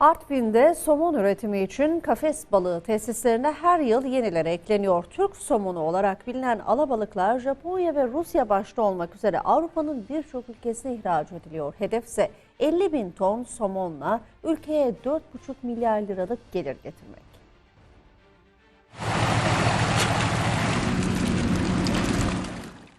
Artvin'de somon üretimi için kafes balığı tesislerine her yıl yenileri ekleniyor. Türk somonu olarak bilinen alabalıklar Japonya ve Rusya başta olmak üzere Avrupa'nın birçok ülkesine ihraç ediliyor. Hedef ise 50 bin ton somonla ülkeye 4,5 milyar liralık gelir getirmek.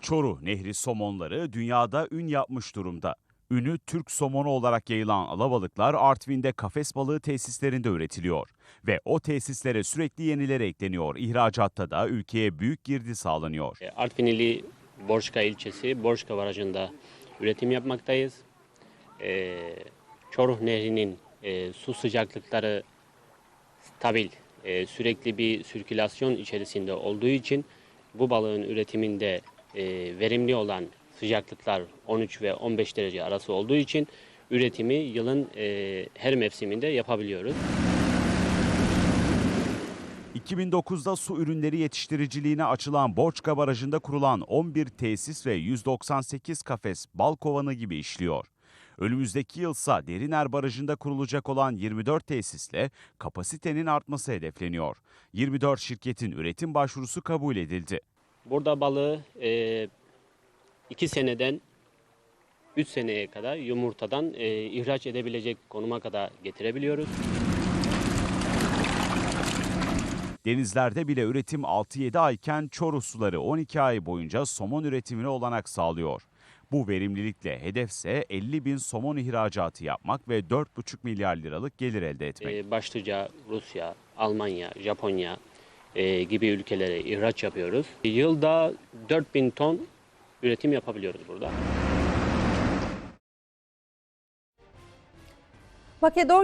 Çoruh Nehri somonları dünyada ün yapmış durumda. Ünü Türk somonu olarak yayılan alabalıklar Artvin'de kafes balığı tesislerinde üretiliyor. Ve o tesislere sürekli yenileri ekleniyor. İhracatta da ülkeye büyük girdi sağlanıyor. E, Artvin ili Borçka ilçesi Borçka Barajı'nda üretim yapmaktayız. E, Çoruh Nehri'nin e, su sıcaklıkları stabil, sürekli bir sirkülasyon içerisinde olduğu için bu balığın üretiminde verimli olan sıcaklıklar 13 ve 15 derece arası olduğu için üretimi yılın e, her mevsiminde yapabiliyoruz. 2009'da su ürünleri yetiştiriciliğine açılan Borçka Barajı'nda kurulan 11 tesis ve 198 kafes bal kovanı gibi işliyor. Önümüzdeki yılsa Deriner Barajı'nda kurulacak olan 24 tesisle kapasitenin artması hedefleniyor. 24 şirketin üretim başvurusu kabul edildi. Burada balığı 2 seneden 3 seneye kadar yumurtadan e, ihraç edebilecek konuma kadar getirebiliyoruz. Denizlerde bile üretim 6-7 ayken Çoruh suları 12 ay boyunca somon üretimine olanak sağlıyor. Bu verimlilikle hedefse 50 bin somon ihracatı yapmak ve 4,5 milyar liralık gelir elde etmek. E, başlıca Rusya, Almanya, Japonya e, gibi ülkelere ihraç yapıyoruz. Yılda 4000 ton üretim yapabiliyoruz burada. Makedonya